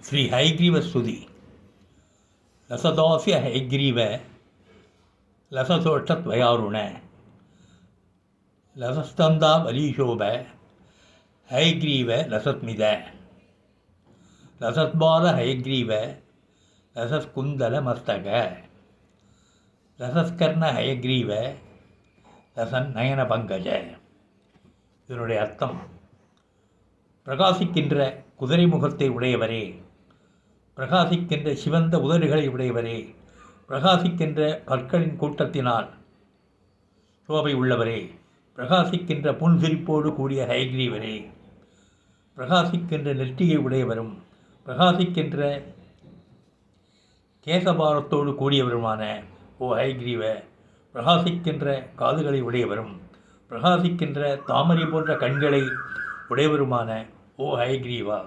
ஸ்ரீ ஹைகிரீவ ஸ்துதி லசதோசிய ஹைகிரீவ லசசோஷ்டத்வயாருண லசஸ்தந்தா வலீஷோப ஹைகிரீவ லசத்மித லசத்பால ஹயக்ரீவ லசஸ்குந்தல மஸ்தக. லசஸ்கர்ண ஹயக்ரீவ லசன் நயன பங்கஜ. இதனுடைய அர்த்தம் பிரகாசிக்கின்ற குதிரை முகத்தை உடையவரே. பிரகாசிக்கின்ற சிவந்த உதடுகளை உடையவரே. பிரகாசிக்கின்ற பற்களின் கூட்டத்தினால் சோபை உள்ளவரே. பிரகாசிக்கின்ற புன்சிரிப்போடு கூடிய ஹைக்ரீவரே. பிரகாசிக்கின்ற நெற்றியை உடையவரும் பிரகாசிக்கின்ற கேசபாரத்தோடு கூடியவருமான ஓ ஹைகிரீவ பிரகாசிக்கின்ற காதுகளை உடையவரும் பிரகாசிக்கின்ற தாமரை போன்ற கண்களை உடையவருமான ஓ ஹைக்ரீவா